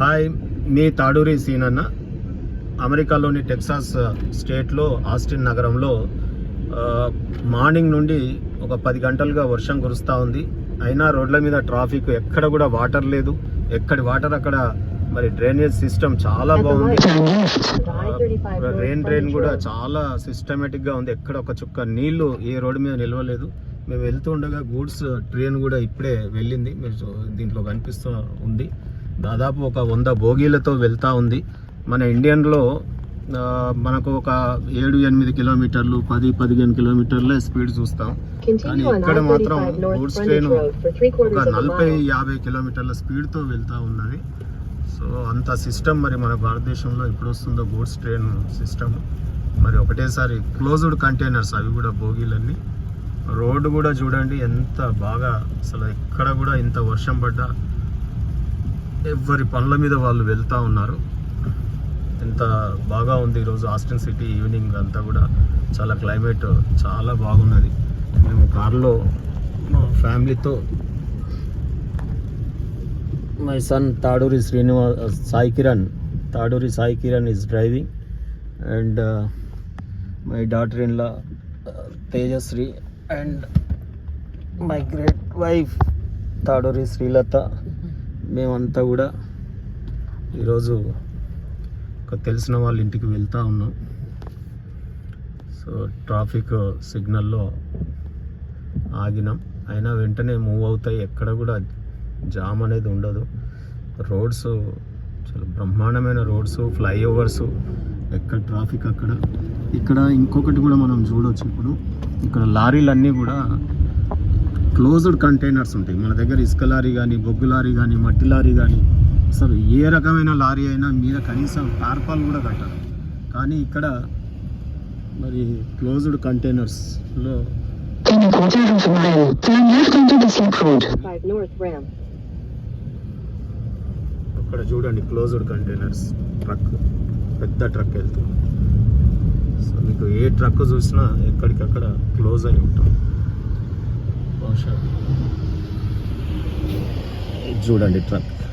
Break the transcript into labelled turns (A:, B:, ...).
A: Hi మీ తాడూరి సీనన్న. అమెరికాలోని Texas స్టేట్లో Austin నగరంలో మార్నింగ్ నుండి ఒక పది గంటలుగా వర్షం కురుస్తూ ఉంది. అయినా రోడ్ల మీద ట్రాఫిక్ ఎక్కడ కూడా వాటర్ లేదు. ఎక్కడి వాటర్ అక్కడ మరి డ్రైనేజ్ సిస్టమ్ చాలా బాగుంది. రెయిన్ డ్రైన్ కూడా చాలా సిస్టమేటిక్గా ఉంది. ఎక్కడ ఒక చుక్క నీళ్ళు ఏ రోడ్డు మీద నిలవలేదు. మేము వెళ్తూ ఉండగా గూడ్స్ ట్రైన్ కూడా ఇప్పుడే వెళ్ళింది. మీరు దీంట్లో కనిపిస్తూ ఉంది. దాదాపు ఒక వంద బోగీలతో వెళ్తా ఉంది. మన ఇండియన్లో మనకు ఒక ఏడు ఎనిమిది కిలోమీటర్లు పది పదిహేను కిలోమీటర్లే స్పీడ్ చూస్తాం. కానీ ఇక్కడ మాత్రం గూడ్స్ ట్రైన్ ఒక నలభై యాభై కిలోమీటర్ల స్పీడ్తో వెళ్తా ఉన్నది. సో అంత సిస్టమ్ మరి మన భారతదేశంలో ఎప్పుడు వస్తుందో గూడ్స్ ట్రైన్ సిస్టమ్. మరి ఒకటేసారి క్లోజ్డ్ కంటైనర్స్ అవి కూడా బోగీలన్నీ. రోడ్డు కూడా చూడండి ఎంత బాగా అసలు ఎక్కడ కూడా ఇంత వర్షం పడ్డా ఎవరి పనుల మీద వాళ్ళు వెళ్తూ ఉన్నారు. ఎంత బాగా ఉంది ఈరోజు ఆస్టిన్ సిటీ ఈవినింగ్ అంతా కూడా. చాలా క్లైమేట్ చాలా బాగున్నది. మేము కార్లో మా ఫ్యామిలీతో my son Taduri Srinivas Sai Kiran Taduri Sai Kiran is driving and my daughter in law Tejashree and my great wife Taduri Srilatha మేమంతా కూడా ఈరోజు ఒక తెలిసిన వాళ్ళ ఇంటికి వెళ్తూ ఉన్నాం. సో ట్రాఫిక్ సిగ్నల్లో ఆగినాం. అయినా వెంటనే మూవ్ అవుతాయి. ఎక్కడ కూడా జామ్ అనేది ఉండదు. రోడ్స్ చాలా బ్రహ్మాండమైన రోడ్స్ ఫ్లైఓవర్స్ ఎక్కడ ట్రాఫిక్ అక్కడ. ఇక్కడ ఇంకొకటి కూడా మనం చూడవచ్చు ఇప్పుడు ఇక్కడ లారీలన్నీ కూడా క్లోజ్డ్ కంటైనర్స్ ఉంటాయి మన దగ్గర ఇసుక లారీ కానీ బొగ్గు లారీ కానీ మట్టి లారీ కానీ అసలు ఏ రకమైన లారీ అయినా మీద కనీసం టార్పాల్ కూడా కట్టారు కానీ ఇక్కడ మరి క్లోజ్డ్ కంటైనర్స్లో
B: In a quarter of a mile, turn left onto the slip road.
C: 5 North Ram.
A: అక్కడ చూడండి క్లోజ్డ్ కంటైనర్స్ ట్రక్ పెద్ద ట్రక్ వెళ్తుంది సో మీకు ఏ ట్రక్ చూసినా ఎక్కడికక్కడ క్లోజ్ అయి ఉంటుంది చూడండి ట్రాఫిక్